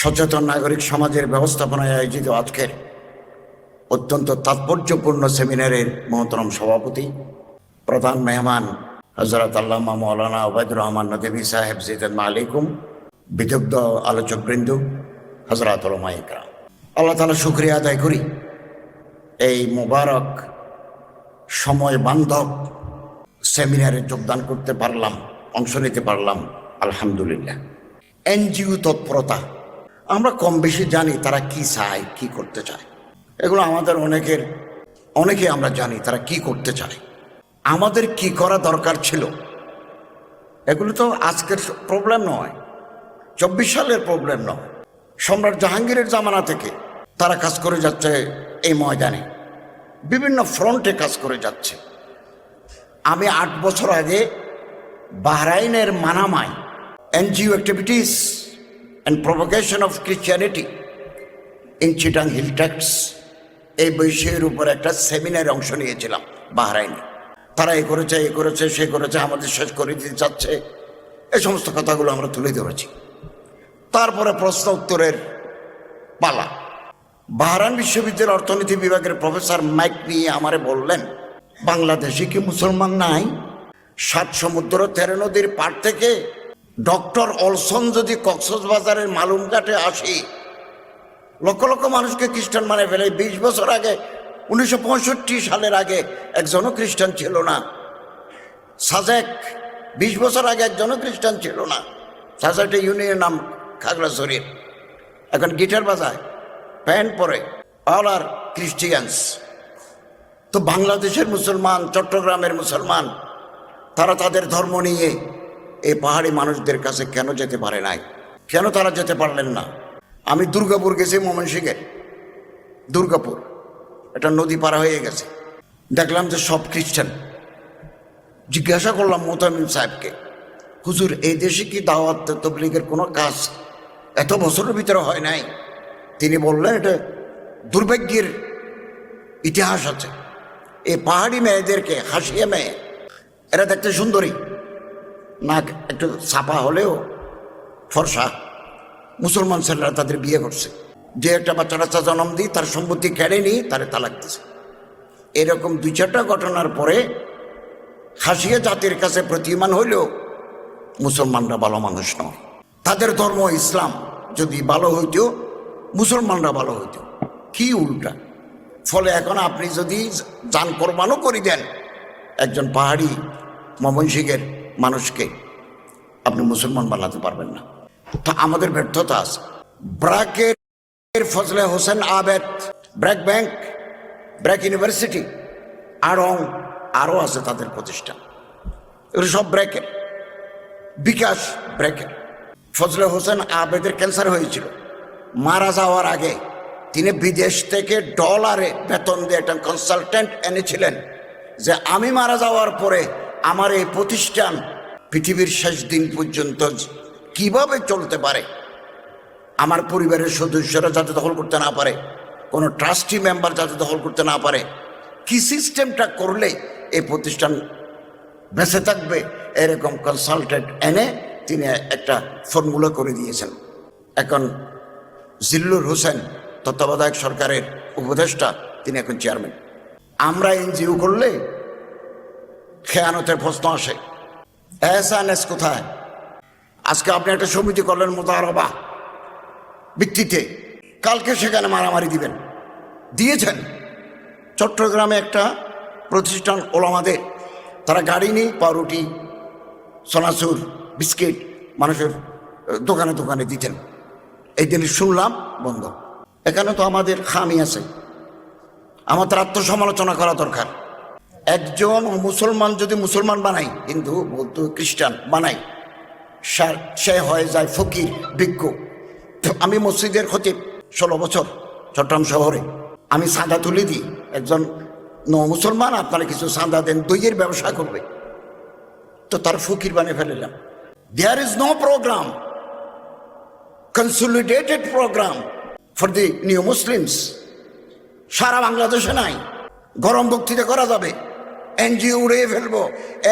সচেতন নাগরিক সমাজের ব্যবস্থাপনায় আয়োজিত আজকের অত্যন্ত তাৎপর্যপূর্ণ সেমিনারের মহতরম সভাপতি, প্রধান মেহমান হজরত আল্লামা মৌলানা ওবায়দুর রহমান নদী সাহেব জিদান আলাইকুম বিদগ্ধ আলোচকবৃন্দ হজরত ওলমাইকরা আল্লাহ তালা শুক্রিয়া আদায় করি। এই মোবারক সময় বান্ধব সেমিনারে যোগদান করতে পারলাম, অংশ নিতে পারলাম, আলহামদুলিল্লাহ। এনজিও তৎপরতা আমরা কম বেশি জানি তারা কি চায়, কি করতে চায়। এগুলো আমাদের অনেকের অনেকে আমরা জানি তারা কি করতে চায়। আমাদের কি করা দরকার ছিল? এগুলো তো আজকের প্রবলেম নয়। চব্বিশ সালের প্রবলেম নয়। সম্রাট জাহাঙ্গীরের জামানা থেকে তারা কাজ করে যাচ্ছে এই ময়দানে। বিভিন্ন ফ্রন্টে কাজ করে যাচ্ছে। আমি আট বছর আগে বাহরাইনের মানামায় NGO activities and provocation of Christianity in Chittagong hill tracts এই বিষয়ের উপর একটা সেমিনারে অংশ নিয়েছিলাম বাহরাইনে। তারা এ করেছে এ করেছে, সে করেছে, আমাদের শেষ করে দিতে চাচ্ছে। এই সমস্ত কথাগুলো আমরা তুলে ধরেছি। তারপরে প্রশ্ন উত্তরের পালা। বাহরান বিশ্ববিদ্যালয়ের অর্থনীতি বিভাগের প্রফেসর মাইক নিয়ে আমারে বললেন, বাংলাদেশে কি মুসলমান নাই? সাত সমুদ্র, তেরো নদীর পার থেকে ডক্টর অলসন যদি কক্সবাজারের মালুমঘাটে আসি, লক্ষ লক্ষ মানুষকে খ্রিস্টান মানে ফেলে। বিশ বছর আগে, উনিশশো পঁয়ষট্টি সালের আগে একজনও খ্রিস্টান ছিল না। সাজেক, বিশ বছর আগে একজনও খ্রিস্টান ছিল না। সাজেকটা ইউনিয়ন নাম খাগড়াছড়ির। এখন গিটার বাজায়, প্যান্ট পরে, অল আর ক্রিশ্চিয়ানস। তো বাংলাদেশের মুসলমান, চট্টগ্রামের মুসলমান, তারা তাদের ধর্ম নিয়ে এই পাহাড়ি মানুষদের কাছে কেন যেতে পারে নাই? কেন তারা যেতে পারলেন না? আমি দুর্গাপুর গেছি ময়মনসিংহে। দুর্গাপুর। এটা নদী পার হয়ে গেছে। দেখলাম যে সব খ্রিস্টান। জিজ্ঞাসা করলাম মোতামিম সাহেবকে, হুজুর, এই দেশে কি দাওয়াত তবলিগের কোনো কাজ এত বছরের ভিতরে হয় নাই? তিনি বললেন, এটা দুর্ভাগ্যের ইতিহাস আছে। এই পাহাড়ি মেয়েদেরকে, হাসিয়ে মেয়ে, এরা দেখতে সুন্দরী। নাক একটু ছাপা হলেও ফর্সা। মুসলমান ছেলেরা তাদের বিয়ে করছে। যে একটা বাচ্চা টাচ্চা জন্ম দিই, তার সম্পত্তি কেড়ে নিয়ে তারে তালাক দিছে। এরকম দুই চারটা ঘটনার পরে হাসিয়া জাতির কাছে প্রতিমান হইলেও মুসলমানরা ভালো মানুষ নয়। তাদের ধর্ম ইসলাম যদি ভালো হইত মুসলমানরা ভালো হইত কি উল্টা? ফলে এখন আপনি যদি যান কোরবানও করে দেন, একজন পাহাড়ি ময়মনসিংহের মানুষকে আপনি মুসলমান বানাতে পারবেন না। তা আমাদের ব্যর্থতা আছে। ব্র্যাকের ফজলে হোসেন আবেদ ব্র্যাক ব্যাংক ব্র্যাক ইউনিভার্সিটি আড়ং আরও আছে তাদের প্রতিষ্ঠান। এগুলো সব ব্র্যাকের। বিকাশ ব্র্যাকের। ফজলে হোসেন আবেদের ক্যান্সার হয়েছিল। মারা যাওয়ার আগে তিনি বিদেশ থেকে ডলারে বেতন দিয়ে একটা কনসালটেন্ট এনেছিলেন যে, আমি মারা যাওয়ার পরে আমার এই প্রতিষ্ঠান পৃথিবীর শেষ দিন পর্যন্ত কীভাবে চলতে পারে? আমার পরিবারের সদস্যরা যাতে দখল করতে না পারে, কোনো ট্রাস্টি মেম্বার যাতে দখল করতে না পারে, কি সিস্টেমটা করলে এই প্রতিষ্ঠান বেঁচে থাকবে? এরকম কনসালটেন্ট এনে তিনি একটা ফর্মুলা করে দিয়েছেন। এখন জিল্লুর হোসেন, তত্ত্বাবধায়ক সরকারের উপদেষ্টা, তিনি এখন চেয়ারম্যান আমরা এনজিও করলে খেয়ানতের প্রশ্ন আসে। এস কোথায়? আজকে আপনি একটা সমিতি করলেন মোতারবা ভিত্তিতে। কালকে সেখানে মারামারি দিবেন। দিয়েছেন। চট্টগ্রামে একটা প্রতিষ্ঠান ওলামাদের। তারা গাড়ি নেই, পাউরুটি, সোনাচুর, বিস্কিট মানুষের দোকানে দোকানে দিতেন। এই দিন শুনলাম, বন্ধ। এখানে তো আমাদের খামি আছে। আমাদের আত্মসমালোচনা করা দরকার। একজন মুসলমান যদি মুসলমান বানাই হিন্দু, বৌদ্ধ, খ্রিস্টান বানাই সে হয়ে যায় ফকির বিজ্ঞ আমি মসজিদের খতিব, ষোলো বছর চট্টগ্রাম শহরে। আমি সাদা তুলে দিই, একজন ন মুসলমান, আপনারা কিছু সাদা দেন, দইয়ের ব্যবসা করবে। তো তার ফকির বানিয়ে ফেলিলাম। There is no programme consolidated programme for the new Muslims সারা বাংলাদেশে নাই, গরম বক্তৃতা করা যাবে। এনজিও উড়িয়ে ফেলব।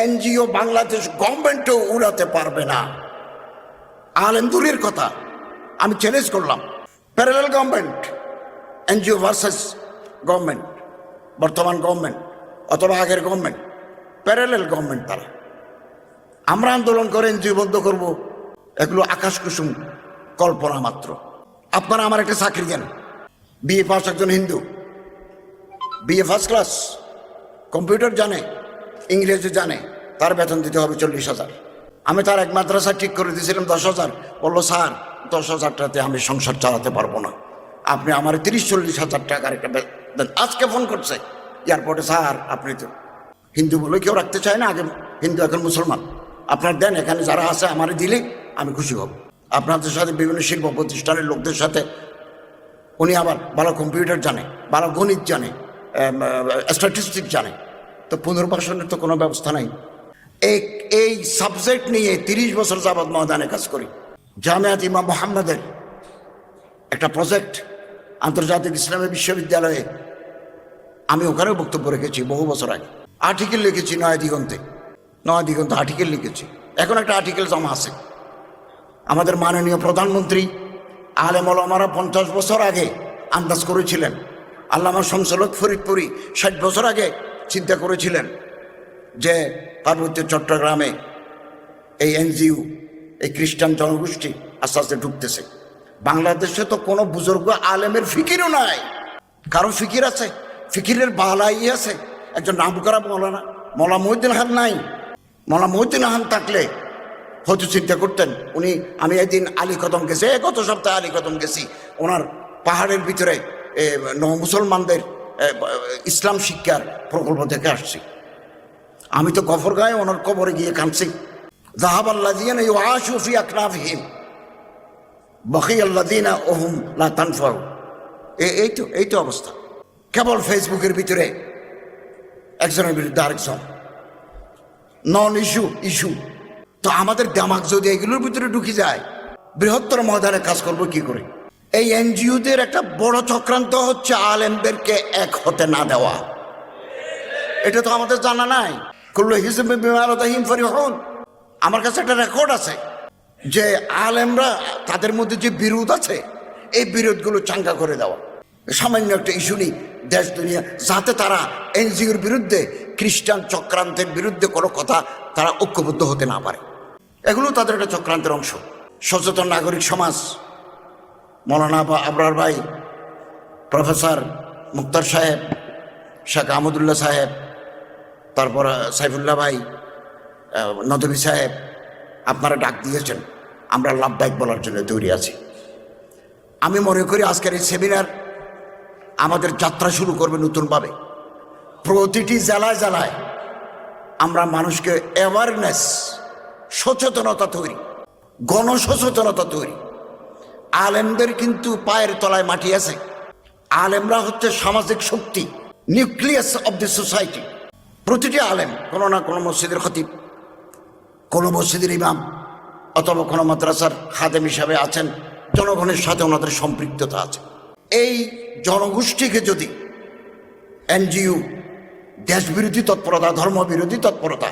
এনজিও বাংলাদেশ গভর্নমেন্টও উড়াতে পারবে না। আলেম দূরের কথা, আমি চ্যালেঞ্জ করলাম। Parallel government NGO versus government বর্তমান গভর্নমেন্ট অথবা আগের গভর্নমেন্ট প্যারালাল গভর্নমেন্ট তারা। আমরা আন্দোলন করে এনজিও বন্ধ করব, এগুলো আকাশ কুসুম কল্পনা মাত্র। আপনারা আমার একটা চাকরি দেন। বিএ পাস একজন Hindu. BA first class computer জানে, ইংরেজি জানে, তার বেতন দিতে হবে চল্লিশ হাজার। আমি তার এক মাদ্রাসা ঠিক করে দিয়েছিলাম দশ হাজার। বলল, স্যার, দশ হাজারটাতে আমি সংসার চালাতে পারব না। আপনি আমার তিরিশ চল্লিশ হাজার টাকার একটা দেন। আজকে ফোন করছে। এয়ারপোর্টে, স্যার, আপনি তো হিন্দু বলে কেউ রাখতে চায় না, আগে হিন্দু এখন মুসলমান। আপনার দেন, এখানে যারা আছে আমারে দিলে আমি খুশি হব। আপনাদের সাথে বিভিন্ন শিল্প প্রতিষ্ঠানের লোকদের সাথে উনি আবার ভালো কম্পিউটার জানে, ভালো গণিত জানে স্ট্যাটিস্টিক জানে। তো পুনর্বাসনের তো কোনো ব্যবস্থা নাই। এই সাবজেক্ট নিয়ে তিরিশ বছর যাবৎ ময়দানে কাজ করি। জামিয়াত ইমাম মোহাম্মদের একটা প্রজেক্ট আন্তর্জাতিক ইসলামী বিশ্ববিদ্যালয়ে। আমি ওখানেও বক্তব্য রেখেছি বহু বছর আগে। আর্টিকেল লিখেছি নয় দিগন্তে। নয় দিগন্তে আর্টিকেল লিখেছি। এখন একটা আর্টিকেল জমা আছে। আমাদের মাননীয় প্রধানমন্ত্রী আলেম পঞ্চাশ বছর আগে আন্দাজ করেছিলেন। আল্লামা শমসলত ফরিদপুরি ষাট বছর আগে চিন্তা করেছিলেন যে পার্বত্য চট্টগ্রামে এই এনজিও, এই খ্রিস্টান জনগোষ্ঠী আস্তে আস্তে ঢুকতেছে। বাংলাদেশে তো কোনো বুজুর্গ আলেমের ফিকিরও নাই। কারও ফিকির আছে? ফিকিরের বালাই আছে। একজন নাম করা মৌলানা, মৌলা মহিউদ্দিন খান নাই। মৌলা মহিউদ্দিন খান থাকলে হয়তো চিন্তা করতেন, উনি, আমি একদিন আলী কদম গেছি গত সপ্তাহে আলী কদম গেছি। ওনার পাহাড়ের ভিতরে মুসলমানদের ইসলাম শিক্ষার প্রকল্প থেকে আসছি। আমি তো গফর গায়ে ওনার কবরে গিয়ে কাঁদছি। জাহাব আল্লাহ দিয়ে না আশুফি আকনাফহিম বকি আল্লাহ দিন ওহুম লা তানফাউ। এ- এই তো এই তো অবস্থা। কেবল ফেসবুকের ভিতরে একজনের বিরুদ্ধে আরেকজন। Non issue issue. তো আমাদের দামাক যদি এগুলোর ভিতরে ঢুকে যায়, বৃহত্তর ময়দানে কাজ করব কি করে? এই এনজিওদের একটা বড় চক্রান্ত হচ্ছে আলেমদেরকে এক হতে না দেওয়া। এটা তো আমাদের জানা নাই। কুল্লু হিসেবে বিমারতাহিম ফরিহন, আমার কাছে একটা রেকর্ড আছে যে আলেমরা তাদের মধ্যে যে বিরোধ আছে, এই বিরোধগুলো চাঙ্গা করে দেওয়া। সামান্য একটা ইস্যু নেই, দেশ, দুনিয়া, যাতে তারা এনজিওর বিরুদ্ধে, খ্রিস্টান চক্রান্তের বিরুদ্ধে কোনো কথা তারা ঐক্যবদ্ধ হতে না পারে। এগুলো তাদের একটা চক্রান্তের অংশ। সচেতন নাগরিক সমাজ মৌলানা আবরার ভাই, প্রফেসর মুক্তার সাহেব, শেখ আহমদুল্লাহ সাহেব, তারপর সাইফুল্লাহ ভাই নদী সাহেব, আপনারা ডাক দিয়েছেন। আমরা লাভদায়ক বলার জন্য তৈরি আছি। আমি মনে করি আজকের এই সেমিনার আমাদের যাত্রা শুরু করবে নতুনভাবে। প্রতিটি জেলায় জেলায় আমরা মানুষকে অ্যাওয়ারনেস সচেতনতা তৈরি, গণসচেতনতা তৈরি। আলেমদের কিন্তু পায়ের তলায় মাটি আছে। আলেমরা হচ্ছে সামাজিক শক্তি নিউক্লিয়াস অব দি সোসাইটি প্রতিটি আলেম কোনো না কোনো মসজিদের খতিব, কোনো মসজিদের ইমাম অথবা কোনো মাদ্রাসার খাদেম হিসাবে আছেন, জনগণের সাথে ওনাদের সম্পৃক্ততা আছে। এই জনগোষ্ঠীকে যদি এনজিও, দেশবিরোধী তৎপরতা, ধর্মবিরোধী তৎপরতা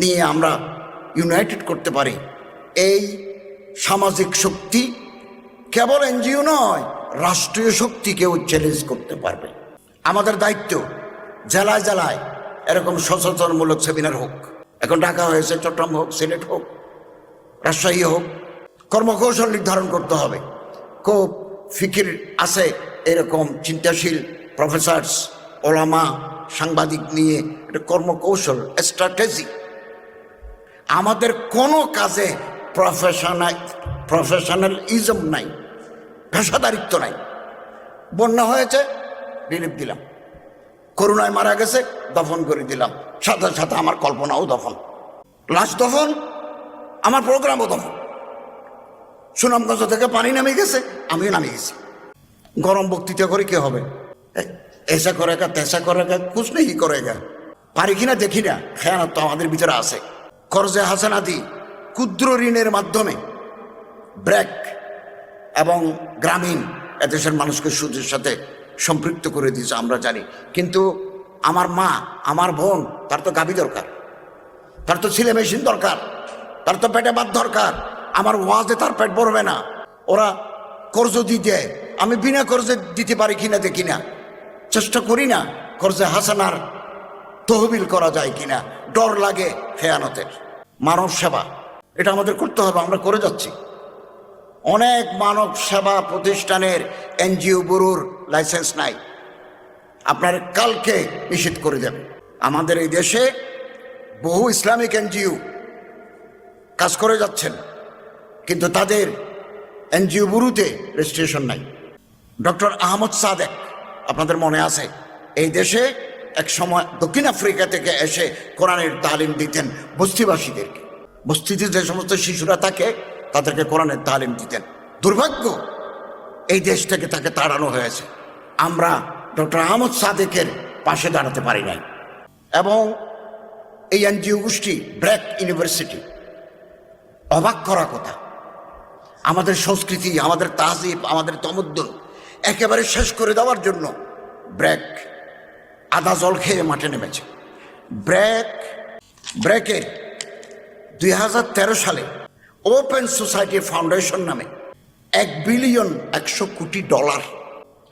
নিয়ে আমরা ইউনাইটেড করতে পারি, এই সামাজিক শক্তি কেবল এনজিও নয়, রাষ্ট্রীয় শক্তিকেও চ্যালেঞ্জ করতে পারবে। আমাদের দায়িত্ব জেলায় জেলায় এরকম সচেতনমূলক সেমিনার হোক। এখন ঢাকা হয়েছে, চট্টগ্রাম হোক সিলেট হোক, রাজশাহী হোক, কর্মকৌশল নির্ধারণ করতে হবে। খুব ফিকির আছে, এরকম চিন্তাশীল প্রফেসরস ওলামা, সাংবাদিক নিয়ে একটা কর্মকৌশল স্ট্র্যাটেজি আমাদের কোনো কাজে প্রফেশনাল প্রফেশনাল ইজম নাই, পেশাদারিত্ব নাই। বন্যা হয়েছে রিলিফ দিলাম। করুণায় মারা গেছে, দফন করে দিলাম। সাথে সাথে আমার কল্পনাও দফন। লাশ দফন, আমার প্রোগ্রামও দফন। সুনামগঞ্জ থেকে পানি নামে গেছে, আমিও নামে গেছি। গরম বক্তৃতা করে কি হবে? এসা করেগা তেসা করেগা কুছ নেই করেগা পারি কিনা দেখি না। খেয়ানত তো আমাদের ভিতরে আছে। করজে হাসানাদি, ক্ষুদ্র ঋণের মাধ্যমে ব্র্যাক এবং গ্রামীণ এদেশের মানুষকে সুদের সাথে সম্পৃক্ত করে দিয়েছে, আমরা জানি। কিন্তু আমার মা, আমার বোন, তার তো গাভী দরকার। তার তো ছেলে মেশিন দরকার। তার তো পেটে ভাত দরকার। আমার ওয়াজে তার পেট ভরবে না। ওরা কর্জ দিতে, আমি বিনা কর্জে দিতে পারি কিনা দেখি না। চেষ্টা করি না কর্জে হাসানার তহবিল করা যায় কিনা। ডর লাগে খেয়ানতের। মানব সেবা, এটা আমাদের করতে হবে, আমরা করে যাচ্ছি। অনেক মানব সেবা প্রতিষ্ঠানের এনজিও ব্যুরোর লাইসেন্স নাই। আপনার কালকে নিষেধ করে দেবে। আমাদের এই দেশে বহু ইসলামিক এনজিও কাজ করে যাচ্ছেন, কিন্তু তাদের এনজিও ব্যুরোতে রেজিস্ট্রেশন নাই। ডক্টর আহমদ সাদেক, আপনাদের মনে আছে, এই দেশে এক সময় দক্ষিণ আফ্রিকা থেকে এসে কোরআনের তালিম দিতেন বস্তিবাসীদেরকে। বস্তিতে যে সমস্ত শিশুরা থাকে তাদেরকে কোরআনের তালিম দিতেন। দুর্ভাগ্য, এই দেশ থেকে তাকে তাড়ানো হয়েছে। আমরা ডক্টর আহমদ সাদেকের পাশে দাঁড়াতে পারি নাই। এবং এই এনজিও গোষ্ঠী ব্র্যাক ইউনিভার্সিটি, অবাক করা কথা। আমাদের সংস্কৃতি, আমাদের তাহজিব আমাদের তমদ্দুন একেবারে শেষ করে দেওয়ার জন্য ব্র্যাক আদা জল খেয়ে মাঠে নেমেছে। ব্র্যাক, ব্র্যাকের দুই হাজার তেরো সালে ওপেন সোসাইটি ফাউন্ডেশন নামে এক বিলিয়ন একশো কোটি ডলার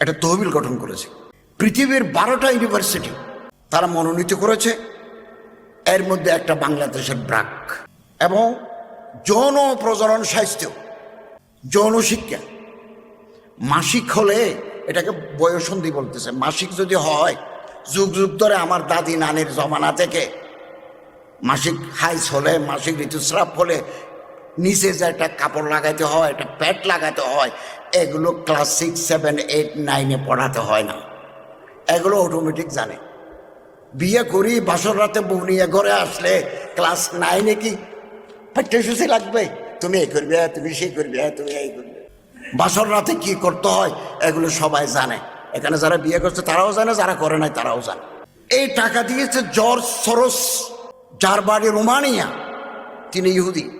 একটা তহবিল গঠন করেছে। পৃথিবীর বারোটা ইউনিভার্সিটি তারা মনোনীত করেছে। এর মধ্যে একটা বাংলাদেশের ব্রাক এবং যৌন প্রজনন স্বাস্থ্য, যৌন শিক্ষা। মাসিক হলে এটাকে বয়সন্ধি বলতেছে। মাসিক যদি হয়, যুগ যুগ ধরে আমার দাদি নানির জমানা থেকে মাসিক হাইস হলে, মাসিক ঋতুস্রাব হলে নিচে যে একটা কাপড় লাগাইতে হয়, একটা প্যাট লাগাতে হয়, এগুলো ক্লাস সিক্স সেভেন এইট নাইনে পড়াতে হয় না। এগুলো অটোমেটিক জানে। বিয়ে করি, বাসর রাতে বউ নিয়ে ঘরে আসলে ক্লাস নাইনে কি পাঠ্যসূচি লাগবে? তুমি এই করবে, তুমি সেই করবে, তুমি এই করবে। বাসর রাতে কি করতে হয়, এগুলো সবাই জানে। এখানে যারা বিয়ে করছে, তারাও জানে, যারা করে নাই, তারাও জানে। এই টাকা দিয়েছে জর্জ সরস, যার বাড়ি রোমানিয়া। তিনি ইহুদি।